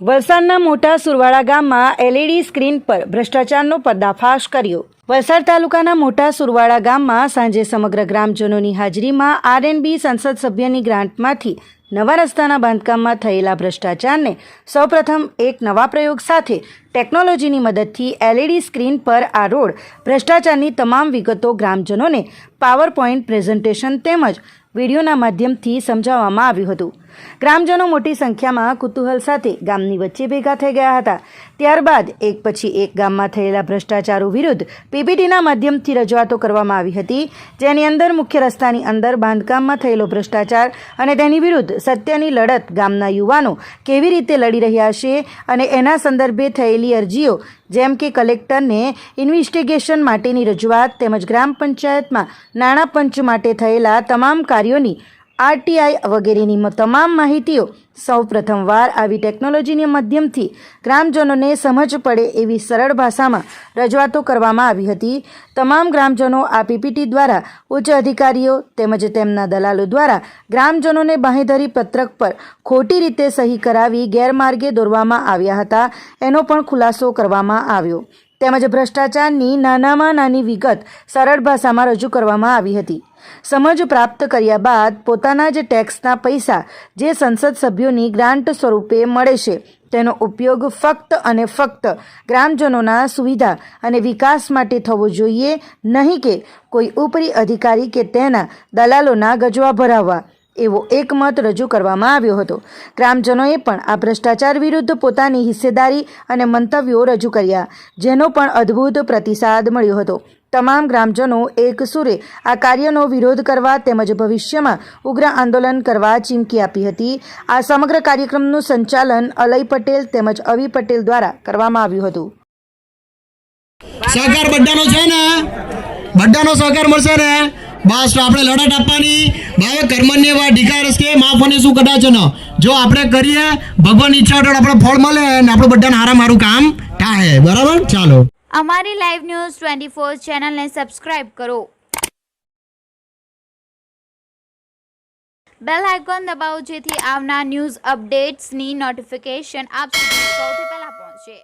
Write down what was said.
વલસાડના મોટા સુરવાડા ગામમાં એલઈડી સ્ક્રીન પર ભ્રષ્ટાચારનો પર્દાફાશ કર્યો. વલસાડ તાલુકાના મોટા સુરવાડા ગામમાં સાંજે સમગ્ર ગ્રામજનોની હાજરીમાં આરએનબી સંસદ સભ્યની ગ્રાન્ટમાંથી નવા રસ્તાના બાંધકામમાં થયેલા ભ્રષ્ટાચારને સૌપ્રથમ એક નવા પ્રયોગ સાથે ટેકનોલોજીની મદદથી એલઈડી સ્ક્રીન પર આ રોડ ભ્રષ્ટાચારની તમામ વિગતો ગ્રામજનોને પાવર પોઈન્ટ પ્રેઝન્ટેશન તેમજ વિડીયોના માધ્યમથી સમજાવવામાં આવ્યું હતું. ગ્રામજનો મોટી સંખ્યામાં કુતૂહલ સાથે ગામની વચ્ચે ભેગા થઈ ગયા હતા. ત્યારબાદ એક પછી એક ગામમાં થયેલા ભ્રષ્ટાચારો વિરુદ્ધ પીપીટીના માધ્યમથી રજૂઆતો કરવામાં આવી હતી. જેની અંદર મુખ્ય રસ્તાની અંદર બાંધકામમાં થયેલો ભ્રષ્ટાચાર અને તેની વિરુદ્ધ સત્યની લડત ગામના યુવાનો કેવી રીતે લડી રહ્યા છે અને એના સંદર્ભે થયેલી અરજીઓ, જેમ કે કલેક્ટરને ઇન્વેસ્ટિગેશન માટેની રજૂઆત તેમજ ગ્રામ પંચાયતમાં નાણાં પંચ માટે થયેલા તમામ કાર્યોની આરટીઆઈ વગેરેની તમામ માહિતીઓ સૌ પ્રથમવાર આવી ટેકનોલોજીના માધ્યમથી ગ્રામજનોને સમજ પડે એવી સરળ ભાષામાં રજૂઆતો કરવામાં આવી હતી. તમામ ગ્રામજનો આ પીપીટી દ્વારા ઉચ્ચ અધિકારીઓ તેમજ તેમના દલાલો દ્વારા ગ્રામજનોને બાંહેધરી પત્રક પર ખોટી રીતે સહી કરાવી ગેરમાર્ગે દોરવામાં આવ્યા હતા. એનો પણ ખુલાસો કરવામાં આવ્યો. તેમજ ભ્રષ્ટાચારની નાનામાં નાની વિગત સરળ ભાષામાં રજૂ કરવામાં આવી હતી. સમજ પ્રાપ્ત કર્યા બાદ પોતાના જ ટેક્સના પૈસા જે સંસદ સભ્યોની ગ્રાન્ટ સ્વરૂપે મળે છે, તેનો ઉપયોગ ફક્ત અને ફક્ત ગ્રામજનોના સુવિધા અને વિકાસ માટે થવો જોઈએ, નહીં કે કોઈ ઉપરી અધિકારી કે તેના દલાલોના ગજવા ભરાવવા. એવો એક મત રજૂ કરવામાં આવ્યો હતો. ગ્રામજનોએ પણ આ ભ્રષ્ટાચાર વિરુદ્ધ પોતાની હિસ્સેદારી અને મંતવ્યો રજૂ કર્યા, જેનો પણ અદ્ભુત પ્રતિસાદ મળ્યો હતો. તમામ ગ્રામજનો એક સુરે આ કાર્યનો વિરોધ કરવા તેમજ ભવિષ્યમાં ઉગ્ર આંદોલન કરવા ચીમકી આપી હતી. આ સમગ્ર કાર્યક્રમનું સંચાલન અલય પટેલ તેમજ અવી પટેલ દ્વારા કરવામાં આવ્યું હતું. સહકાર બધાનો છે ને? બધાનો સહકાર મળશે ને? બસ તો આપણે લડત આપવાની. ભાવે કર્મન્ય વા ઢીકારસ કે માફને શું કદાચ જો આપણે કરીએ, ભગવાન ઈચ્છા તો આપણે ફળ મળે અને આપણે બધાને હારા મારું કામ થાય. બરાબર? ચાલો. અમારી લાઈવ ન્યૂઝ ટ્વેન્ટી ફોર ચેનલને સબસ્ક્રાઇબ કરો. બેલ આઇકોન દબાવો જેથી આવનાર ન્યૂઝ અપડેટ્સની નોટિફિકેશન આપ સુધી સૌથી પહેલા પહોંચે.